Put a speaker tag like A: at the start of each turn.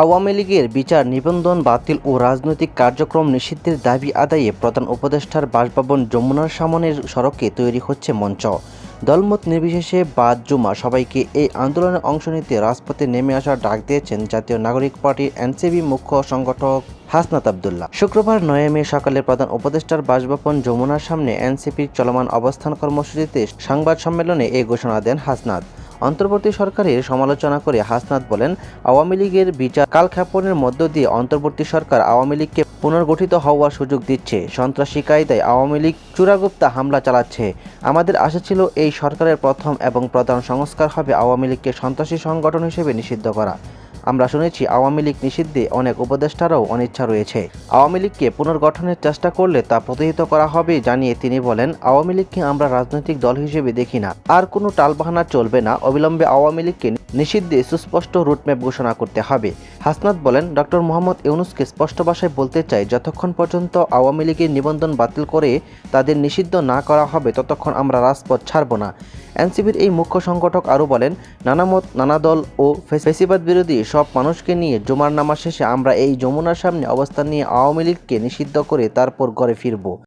A: আওয়ামী লীগের বিচার নিবন্ধন বাতিল ও রাজনৈতিক কার্যক্রম নিষিদ্ধের দাবি আদায়ে প্রধান উপদেষ্টার বাসভবন যমুনার সামনের সড়কে তৈরি হচ্ছে মঞ্চ। দলমত নির্বিশেষে বাদ জুমা। সবাইকে এই আন্দোলনে অংশ নিতে রাজপথে নেমে আসার ডাক দিয়েছেন জাতীয় নাগরিক পার্টির এনসিবি মুখ্য সংগঠক হাসনাত আবদুল্লাহ। শুক্রবার নয় মে সকালে প্রধান উপদেষ্টার বাসভবন যমুনার সামনে এনসিপির চলমান অবস্থান কর্মসূচিতে সংবাদ সম্মেলনে এই ঘোষণা দেন হাসনাত। অন্তর্বর্তী সরকারের সমালোচনা করে হাসনাত বলেন, আওয়ামী লীগের বিচার কালক্ষেপণের মধ্য দিয়ে অন্তর্বর্তী সরকার আওয়ামী লীগকে পুনর্গঠিত হওয়ার সুযোগ দিচ্ছে। সন্ত্রাসী কায়দায় আওয়ামী লীগ চূড়াগুপ্তা হামলা চালাচ্ছে। আমাদের আশা ছিল এই সরকারের প্রথম এবং প্রধান সংস্কার হবে আওয়ামী লীগকে সন্ত্রাসী সংগঠন হিসেবে নিষিদ্ধ করা। আমরা শুনেছি আওয়ামী লীগ নিষিদ্ধে অনেক উপদেষ্টারও অনিচ্ছা রয়েছে। আওয়ামী লীগকে পুনর্গঠনের চেষ্টা করলে তা প্রতিহিত করা হবে জানিয়ে তিনি বলেন, আওয়ামী লীগকে আমরা রাজনৈতিক দল হিসেবে দেখি না। আর কোনো টালবাহানা চলবে না। অবিলম্বে আওয়ামী লীগকে নিষিদ্ধে সুস্পষ্ট রুটম্যাপ ঘোষণা করতে হবে। হাসনাত বলেন ডক্টর মোহাম্মদ ইউনুসকে স্পষ্ট ভাষায় বলতে চাই, যতক্ষণ পর্যন্ত আওয়ামী লীগের নিবন্ধন বাতিল করে তাদের নিষিদ্ধ না করা হবে, ততক্ষণ আমরা রাজপথ ছাড়ব না। এনসিপির এই মুখ্য সংগঠক আরও বলেন, নানা মত, নানা দল ও ফেসিবাদ বিরোধী সব মানুষকে নিয়ে জুমার নামা শেষে আমরা এই যমুনার সামনে অবস্থান নিয়ে আওয়ামী লীগকে নিষিদ্ধ করে তারপর ঘরে ফিরব।